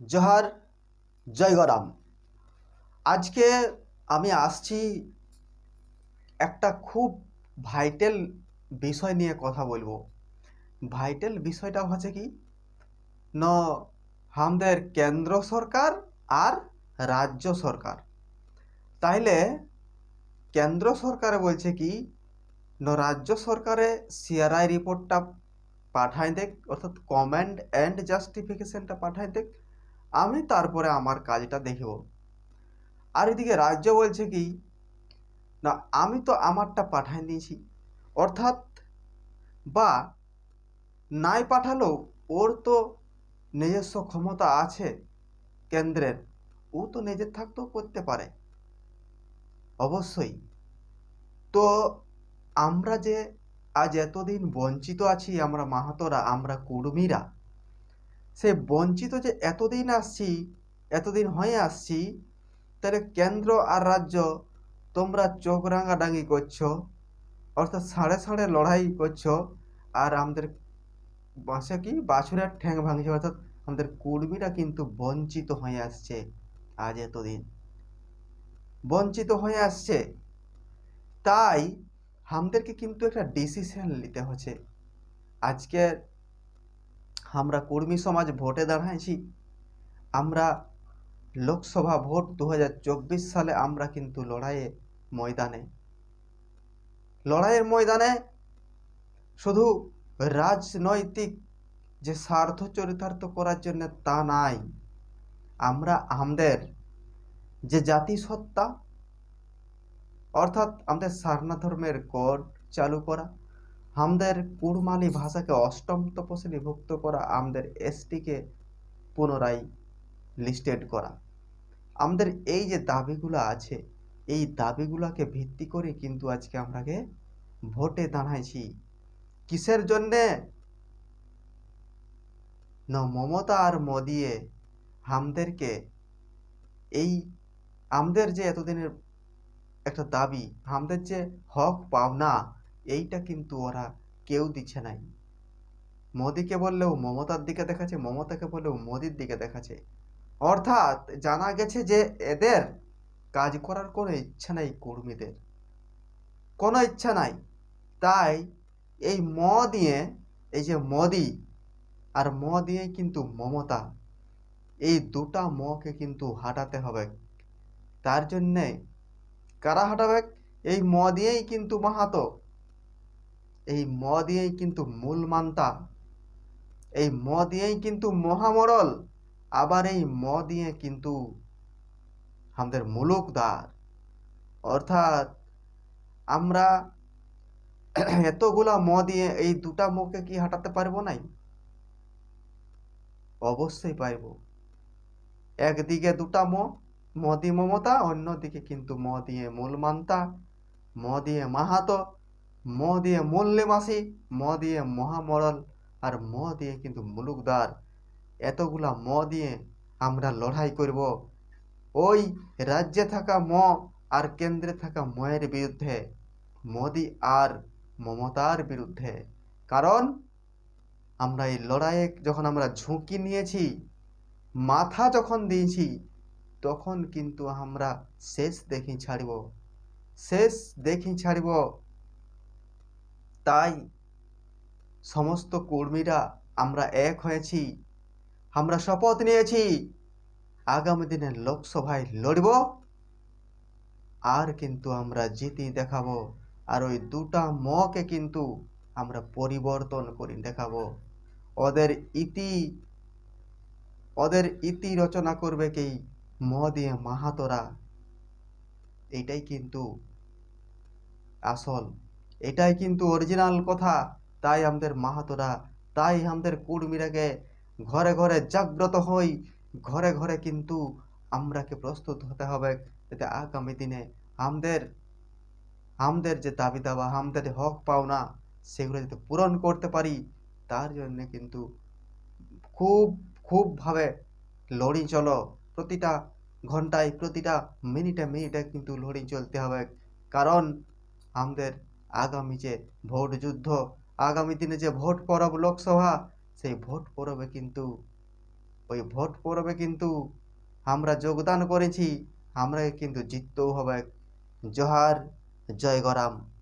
জোহার জয়গরাম আজকে আমি আসছি একটা খুব ভাইটেল বিষয় নিয়ে কথা বলব। ভাইটেল বিষয়টা হচ্ছে কি? ন, আমাদের কেন্দ্র সরকার আর রাজ্য সরকার। তাইলে কেন্দ্র সরকারে বলছে কি? ন, রাজ্য সরকারে সিআরআই রিপোর্টটা পাঠাই দেখ, অর্থাৎ কমেন্ট অ্যান্ড জাস্টিফিকেশনটা পাঠাই দেখ। আমি তারপরে আমার কাজটা দেখব আর এদিকে রাজ্য বলছে কি, না, আমি তো আমারটা পাঠাই দিয়েছি অর্থাৎ, বা নাই পাঠালেও ওর তো নিজস্ব ক্ষমতা আছে কেন্দ্রের, ও তো নিজের থাকতেও করতে পারে। অবশ্যই। তো আমরা যে আজ এতদিন বঞ্চিত আছি, আমরা মাহাতোরা, আমরা কুর্মীরা সে বঞ্চিত যে এতদিন আসছি, এতদিন হয়ে আসছি, তাহলে কেন্দ্র আর রাজ্য তোমরা চোখ রাঙাডাঙ্গি করছ, অর্থাৎ সাড়ে সাড়ে লড়াই করছ, আর আমাদের বাসে কি বাছুরের ঠ্যাং ভাঙছে, অর্থাৎ আমাদের কুর্মীরা কিন্তু বঞ্চিত হয়ে আসছে আজ এতদিন। বঞ্চিত হয়ে আসছে। তাই আমাদেরকে কিন্তু একটা ডিসিশন নিতে হচ্ছে। আজকে আমরা কর্মী সমাজ ভোটে দাঁড়াইছি, আমরা লোকসভা ভোট দু হাজার চব্বিশ সালে আমরা কিন্তু লড়াইয়ে ময়দানে। লড়াইয়ের ময়দানে শুধু রাজনৈতিক যে স্বার্থ চরিতার্থ করার জন্য তা নাই, আমরা আমাদের যে জাতিসত্তা, অর্থাৎ আমাদের সারনা ধর্মের কোড চালু করা আমাদের কুড়মালি ভাষাকে অষ্টম তপশিলি ভুক্ত করা আমাদের এসটিকে পুনরায় লিস্টেড করা। আমাদের এই যে দাবিগুলো আছে, এই দাবিগুলোকে ভিত্তি করে কিন্তু আজকে আমরাকে ভোটে দাঁড়াইছি। কিসের জন্যে? না, মমতা আর মোদিয়ে আমাদেরকে এই আমাদের যে এতদিনের একটা দাবি আমাদের যে হক পাওনা এইটা কিন্তু ওরা কেউ দিচ্ছে নাই। মোদিকে বললেও মমতার দিকে দেখাচ্ছে, মমতাকে বললেও মোদির দিকে দেখাচ্ছে। অর্থাৎ জানা গেছে যে এদের কাজ করার কোনো ইচ্ছা নাই কর্মীদের। কোনো ইচ্ছা নাই। তাই এই ম দিয়ে, এই যে মোদি আর ম দিয়ে কিন্তু মমতা, এই দুটা মকে কিন্তু হাঁটাতে হবে। তার জন্যে কারা হাঁটাবে? এই ম দিয়েই কিন্তু মাহাতো এই ম দিয়েই কিন্তু মূল মান্তা। এই ম দিয়েই কিন্তু মহামরল। আবার এই ম দিয়ে কিন্তু আমাদের মুলুকদার। অর্থাৎ আমরা এতগুলা ম দিয়ে এই দুটা মুখে কি হাঁটাতে পারব নাই? অবশ্যই পারব। একদিকে দুটা ম মোদি মমতা, অন্যদিকে কিন্তু ম দিয়ে মূল মান্তা, ম দিয়ে মাহাতো। ম দিয়ে মূল্যমাসি ম দিয়ে মহামরল আর ম দিয়ে কিন্তু মুলুকদার। এতগুলা ম দিয়ে আমরা লড়াই করব। ওই রাজ্যে থাকা ম আর কেন্দ্রে থাকা ময়ের বিরুদ্ধে, মোদি আর মমতার বিরুদ্ধে। কারণ আমরা এই লড়াইয়ে যখন আমরা ঝুঁকি নিয়েছি, মাথা যখন দিয়েছি, তখন কিন্তু আমরা শেষ দেখি ছাড়ব। শেষ দেখি ছাড়ব। তাই সমস্ত কর্মীরা আমরা এক হয়েছি, আমরা শপথ নিয়েছি, আগামী দিনে লোকসভায় লড়ব। আর কিন্তু আমরা জিতি দেখাবো, আর ওই দুটা মকে কিন্তু আমরা পরিবর্তন করে দেখাবো। ওদের ইতি ওদের ইতি রচনা করবে কি ম দিয়ে মাহাতোরা। এটাই কিন্তু আসল এটাই কিন্তু অরিজিনাল কথা। তাই আমাদের মাহাতোরা, তাই আমাদের কুর্মীরাকে ঘরে ঘরে জাগ্রত হই। ঘরে ঘরে কিন্তু আমরাকে প্রস্তুত হতে হবে। যাতে আগামী দিনে আমাদের আমাদের যে দাবি দাবা আমাদের হক পাওনা, সেগুলো যাতে পূরণ করতে পারি, তার জন্য কিন্তু খুব খুবভাবে লড়ি চলো। প্রতিটা ঘন্টায়, প্রতিটা মিনিটে মিনিটে কিন্তু লড়ি চলতে হবে। কারণ আমাদের আগামী যে ভোট যুদ্ধ, আগামী দিনে যে ভোট পরব লোকসভা, সেই ভোট পরবে কিন্তু, ওই ভোট পরবে কিন্তু আমরা যোগদান করেছি আমরা কিন্তু জিততেও হবে। জহার, জয় গরাম।